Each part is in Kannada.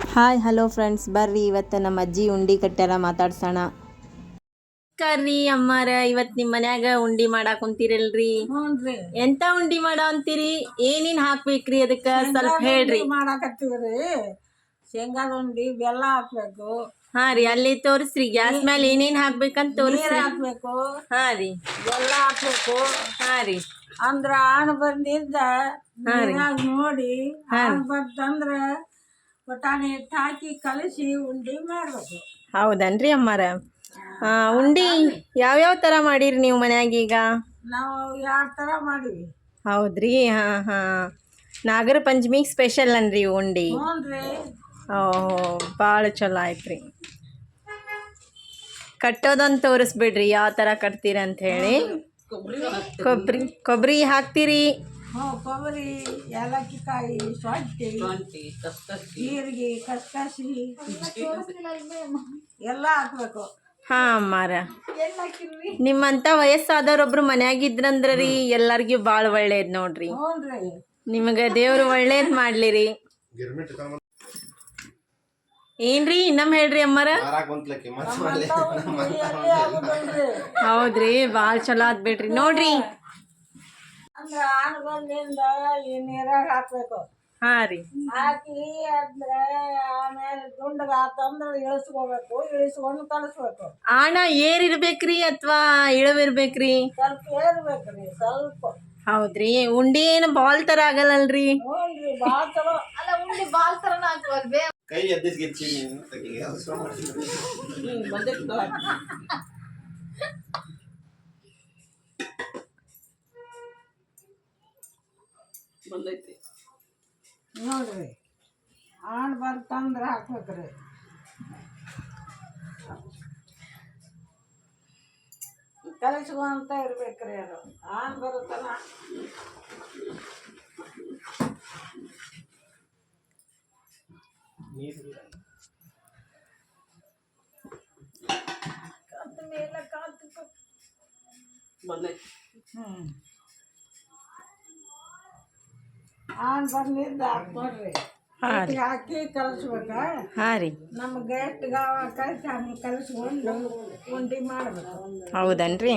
ಹಾಯ್ ಹಲೋ ಫ್ರೆಂಡ್ಸ್ ಬರ್ರಿ ಇವತ್ತು ನಮ್ಮ ಅಜ್ಜಿ ಉಂಡಿ ಕಟ್ಟ್ಯಾರ ಮಾತಾಡ್ಸೋಣ. ಕರ್ರಿ ಅಮ್ಮಾರ ಇವತ್ತು ನಿಮ್ಮ ಮನ್ಯಾಗ ಉಂಡಿ ಮಾಡಾಕ್ ಕುಂತೀರಲ್ರಿ ಹ್ಞೂನ್ರಿ. ಎಂತ ಉಂಡಿ ಮಾಡೋ ಅಂತೀರಿ? ಏನೇನ್ ಹಾಕ್ಬೇಕ್ರಿ ಅದಕ್ಕ? ಸ್ವಲ್ಪ ಹೇಳ್ರಿ. ಮಾಡಾಕತ್ತೀವ್ರಿ. ಶೇಂಗಾದ ಉಂಡಿ ಬೆಲ್ಲ ಹಾಕ್ಬೇಕು. ಹಾ ರೀ ಅಲ್ಲಿ ತೋರಿಸ್ರಿ. ಗ್ಯಾಸ್ ಮ್ಯಾಲ ಏನೇನ್ ಹಾಕ್ಬೇಕಂತ ನೀರ್ ತೋರಿಸ್ರಿ. ಹಾಕ್ಬೇಕು. ಹಾ ರೀ. ಬೆಲ್ಲ ಹಾಕ್ಬೇಕು. ಹಾ ರೀ. ಅಂದ್ರ ಆಣ್ ಬಂದಿದ್ದ ನೀರಾಗ ನೋಡಿ. ಆಣ್ ಬಂತಂದ್ರ ಪಟಾಣಿ ಹಿಟ್ಟು ಹಾಕಿ ಕಲಸಿ ಉಂಡಿ ಮಾಡ್ಬೇಕು ಹೌದನ್ರಿ ಅಮ್ಮಾರ? ಉಂಡಿ ಯಾವ್ಯಾವ ತರ ಮಾಡಿರಿ ನೀವು ಮನ್ಯಾಗ ಈಗ? ನಾವು ಯಾವ ಥರ ಮಾಡಿವಿ? ಹೌದ್ರಿ ಹಾಂ ಹಾಂ. ನಾಗರ ಪಂಚಮಿಗೆ ಸ್ಪೆಷಲ್ ಅನ್ರಿ ಉಂಡಿ. ಓಹೋ ಓಹ್ ಭಾಳ ಚಲೋ ಆಯ್ತು ರೀ ಕಟ್ಟೋದೊಂದು ತೋರಿಸ್ಬಿಡ್ರಿ ಯಾವ ಥರ ಕಟ್ತೀರಿ ಅಂತ ಹೇಳಿ. ಕೊಬ್ಬರಿ ಕೊಬ್ಬರಿ ಹಾಕ್ತೀರಿ. ಹ್ಞೂ ಕೊಬ್ಬರಿ ಏಲಕ್ಕಿ ಕಾಯಿ ಸೊಟ್ಟಿ ಜೀರಿಗೆ ಕಸ್ಕಸಿ ಎಲ್ಲ ಹಾಕ್ಬೇಕು. ಹಾಂ ಮಾರ ನಿಮ್ಮಂತ ವಯಸ್ಸಾದವ್ರೊಬ್ರು ಮನ್ಯಾಗಿದ್ರಂದ್ರ ರೀ ಎಲ್ಲಾರ್ಗು ಭಾಳ ಒಳ್ಳೇದ್ ನೋಡ್ರಿ. ನಿಮಗ ದೇವ್ರು ಒಳ್ಳೇದು ಮಾಡ್ಲಿ ರೀ ಏನ್ರಿ ಇನ್ನೊಮ್ಮೆ ಹೇಳ್ರಿ ಅಮ್ಮಾರ? ಹೌದ್ರಿ ಬಾಳ್ ಚಲೋ ಆತ್ ಬಿಡ್ರಿ. ನೋಡ್ರಿ ಅಂದ್ರ ಆನಗೊಂದಿಂದ ಈ ನೀರಾಗ ಹಾಕ್ಬೇಕು. ಹಾಂ ರೀ. ಹಾಕಿ ಅಂದ್ರೆ ಆಮೇಲೆ ದುಂಡಗ ಆತಂದ್ರ ಇಳಿಸ್ಕೋಬೇಕು ಇಳಿಸ್ಕೊಂಡು ಕಲಿಸ್ಬೇಕು. ಆಣ ಏರಿರ್ಬೇಕ್ರಿ ಅಥವಾ ಇಳವಿರ್ಬೇಕ್ರಿ? ಸ್ವಲ್ಪ ಏರ್ಬೇಕ್ರಿ ಸ್ವಲ್ಪ. ಹೌದ್ರಿ. ಉಂಡಿ ಏನು ಬಾಲ್ ತರ ಆಗಲ್ಲಲ್ರಿ? ಹ್ಞೂನ್ರಿ ಭಾಳ ಚಲೋ. ಅಲ್ಲ ಉಂಡಿ ಬಾಲ್ ಥರನ ಹಾಕ್ಬಾರ್ದು? ಕೈ ಎದ್ದಿಸ್ಗಿಚ್ಚಿ ನೀನು ಆನ್ ನೋಡ್ರಿ. ಆಣ್ ರೀ ಹಾಕ್ಬೇಕ್ರಿ. ಕಲಿಸ್ಕೊಂತ ರೀ ಅದು. ಆಣ್ ಬರುತ್ತಲ್ಲ. ಹ್ಮ್. ಆಣ್ ಬಂದಿದ್ದ ಹಾಕ್ಕೊಡ್ರಿ ಹಾಕಿ ಕಲಿಸ್ಬೇಕ. ಹಾ ರೀ. ನಮ್ಗೆ ಎಷ್ಟು ಗಾವ ಕಲಿಸಿ ಹಂಗೆ ಕಲಿಸ್ಕೊಂಡು ಉಂಡಿ ಮಾಡ್ಬೇಕು. ಹೌದನ್ರಿ?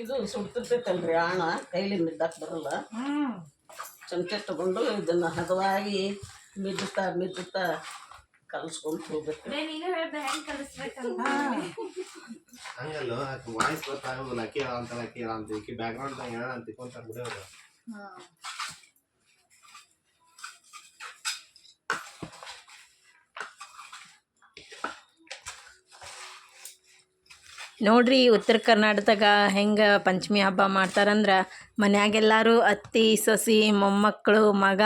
ಇದು ಸುಡ್ತಿರ್ತೈತಲ್ರಿ ಆಣ ಕೈಲಿ ಮಿದ್ದಕ್ಕೆ ಬರಲ್ಲ. ಚಮಚೆ ಚಮಚ ತಗೊಂಡು ಇದನ್ನ ಹದವಾಗಿ ಮಿದ್ದುತ್ತಾ ಮಿದ್ದುತ್ತಾ ಕಲ್ಸ್ಕೊಂಡು ಹೋಗ್ಬೇಕು. ಹಂಗಲ್ಲ ವಾಯ್ಸ್ ಗೊತ್ತಾಗೋದಿಲ್ಲ ಅಕ್ಕಿ ಅಂತ ಅಕ್ಕಿ ಅಂತ ಬ್ಯಾಕ್ ಗ್ರೌಂಡ್ ಹೇಳ ಅಂತ ತಿಕ್ಕೊಂತ ಬಿಡೋದು ನೋಡ್ರಿ ಉತ್ತರ ಕರ್ನಾಟಕದಾಗ ಹೆಂಗೆ ಪಂಚಮಿ ಹಬ್ಬ ಮಾಡ್ತಾರಂದ್ರೆ ಮನ್ಯಾಗೆಲ್ಲರೂ ಅತ್ತಿ, ಸೊಸಿ, ಮೊಮ್ಮಕ್ಕಳು, ಮಗ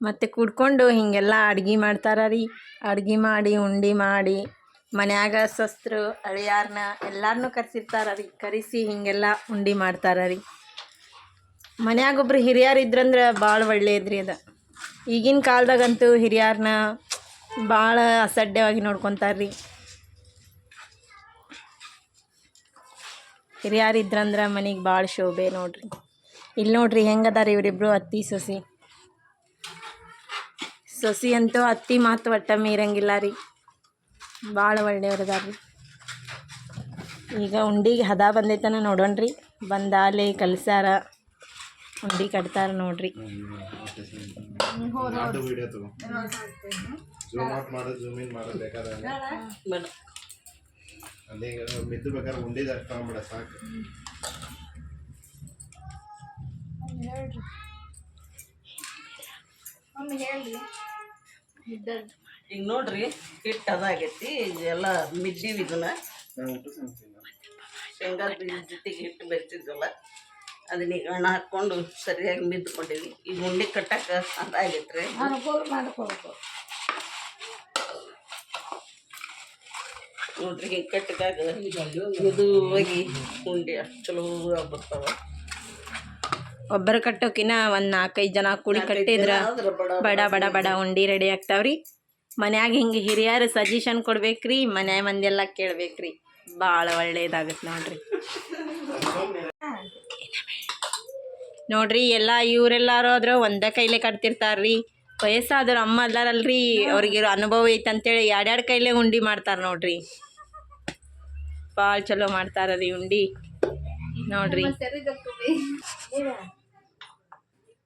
ಮತ್ತು ಕೂಡ್ಕೊಂಡು ಹೀಗೆಲ್ಲ ಅಡ್ಗೆ ಮಾಡ್ತಾರ ರೀ. ಅಡ್ಗೆ ಮಾಡಿ, ಉಂಡಿ ಮಾಡಿ, ಮನ್ಯಾಗ ಸೊಸ್ರು ಅಳಿಯಾರನ್ನ ಎಲ್ಲಾರನ್ನೂ ಕರೆಸಿರ್ತಾರ ರೀ. ಕರೆಸಿ ಹೀಗೆಲ್ಲ ಉಂಡಿ ಮಾಡ್ತಾರ ರೀ. ಮನ್ಯಾಗ ಒಬ್ರು ಹಿರಿಯರು ಇದ್ರಂದ್ರೆ ಭಾಳ ಒಳ್ಳೇದ್ರಿ ಅದು. ಈಗಿನ ಕಾಲದಾಗಂತೂ ಹಿರಿಯರನ್ನ ಭಾಳ ಅಸಡ್ಡೆವಾಗಿ ನೋಡ್ಕೊತಾರೆ ರೀ ಹಿರಿಯರು ಇದ್ರಂದ್ರೆ ಮನೆಗೆ ಭಾಳ ಶೋಭೆ ನೋಡ್ರಿ. ಇಲ್ಲಿ ನೋಡ್ರಿ ಹೆಂಗದಾರ ಇವರಿಬ್ರು ಅತ್ತಿ ಸೊಸಿ. ಸೊಸಿ ಅಂತೂ ಅತ್ತಿ ಮಾತು ಒಟ್ಟ ಮೀರಂಗಿಲ್ಲ ರೀ. ಭಾಳ ಒಳ್ಳೆಯವ್ರದಾರ್ರಿ. ಈಗ ಉಂಡಿಗೆ ಹದ ಬಂದೈತನ ನೋಡೋಣ್ರಿ. ಬಂದಾಲೆ ಕಲ್ಸ್ಯಾರ ಉಂಡಿ ಕಟ್ತಾರ ನೋಡ್ರಿ. ಅದೇ ಮಿದ್ದು ಬೇಕಾದ್ರೆ ಉಂಡಿದ ತಗೊಂಬಿಡ ಸಾಕು. ಈಗ ನೋಡ್ರಿ ಹಿಟ್ಟು ಅದಾಗೈತಿ ಎಲ್ಲ ಮಿದ್ದೀವಿ ಇದನ್ನ. ಶೇಂಗಾ ಬೀಜ ತಿಂತೀನಿ ಶೇಂಗಾದ ಬೀಜದ ಜೊತೆಗೆ ಹಿಟ್ಟು ಬೆರೆಸಿದ್ವಲ್ಲ ಅದನ್ನ ಈಗ ಹಣ ಹಾಕ್ಕೊಂಡು ಸರಿಯಾಗಿ ಮಿದ್ದುಕೊಂಡಿವಿ ಈಗ ಉಂಡೆ ಕಟ್ಟಕ್ಕೆ ಅದಾಗೈತ್ರಿ. ಮಾಡ್ಕೋಬೇಕು ನೋಡ್ರಿ ಹಿಂಗೆ ಕಟ್ಟಿದಾಗ ಇದು ಹೋಗಿ ಉಂಡೆ ಅಷ್ಟು ಚಲೋ ಬರ್ತಾವೆ ಒಬ್ಬರು ಕಟ್ಟೋಕಿನ ಒಂದು ನಾಲ್ಕೈದು ಜನ ಕೂಡಿ ಕಟ್ಟಿದ್ರ ಬಡ ಬಡ ಬಡ ಉಂಡಿ ರೆಡಿ ಆಗ್ತಾವ್ರಿ. ಮನ್ಯಾಗ ಹಿಂಗೆ ಹಿರಿಯರು ಸಜೆಷನ್ ಕೊಡ್ಬೇಕ್ರಿ ಮನ್ಯಾಗ ಮಂದಿ ಎಲ್ಲ ಕೇಳ್ಬೇಕ್ರಿ. ಭಾಳ ಒಳ್ಳೇದಾಗತ್ತೆ ನೋಡ್ರಿ. ನೋಡ್ರಿ ಎಲ್ಲ ಇವರೆಲ್ಲಾರು ಆದ್ರೆ ಒಂದೇ ಕೈಲೇ ಕಟ್ತಿರ್ತಾರ್ರಿ. ವಯಸ್ಸಾದ್ರ ಅಮ್ಮ ಅಲ್ಲಾರಲ್ರಿ ಅವ್ರಿಗಿರೋ ಅನುಭವ ಐತಂತೇಳಿ ಅಂತೇಳಿ ಎರಡೆರಡು ಕೈಲೇ ಉಂಡಿ ಮಾಡ್ತಾರೆ ನೋಡ್ರಿ. ಭಾಳ ಚಲೋ ಮಾಡ್ತಾರ ರೀ ಉಂಡಿ. ನೋಡ್ರಿ.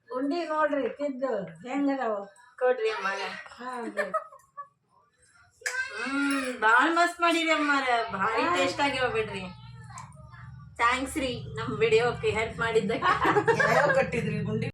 ಉಂಡಿ ನೋಡ್ರಿ ತಿದ್ದು ಹೆಂಗದಾವ? ಕೊಡ್ರಿ ಅಮ್ಮ ಹ್ಮ್ ಭಾಳ ಮಸ್ತ್ ಮಾಡಿರಿ ಅಮ್ಮಾರ ಭಾರಿ ಟೇಸ್ಟ್ ಆಗ್ಯಾವ ಬಿಡ್ರಿ ಥ್ಯಾಂಕ್ಸ್ ರೀ ನಮ್ಮ ವಿಡಿಯೋಕ್ಕೆ ಹೆಲ್ಪ್ ಮಾಡಿದ್ದಕ್ಕೆ. ಕಟ್ಟಿದ್ರಿ ಗುಂಡಿ?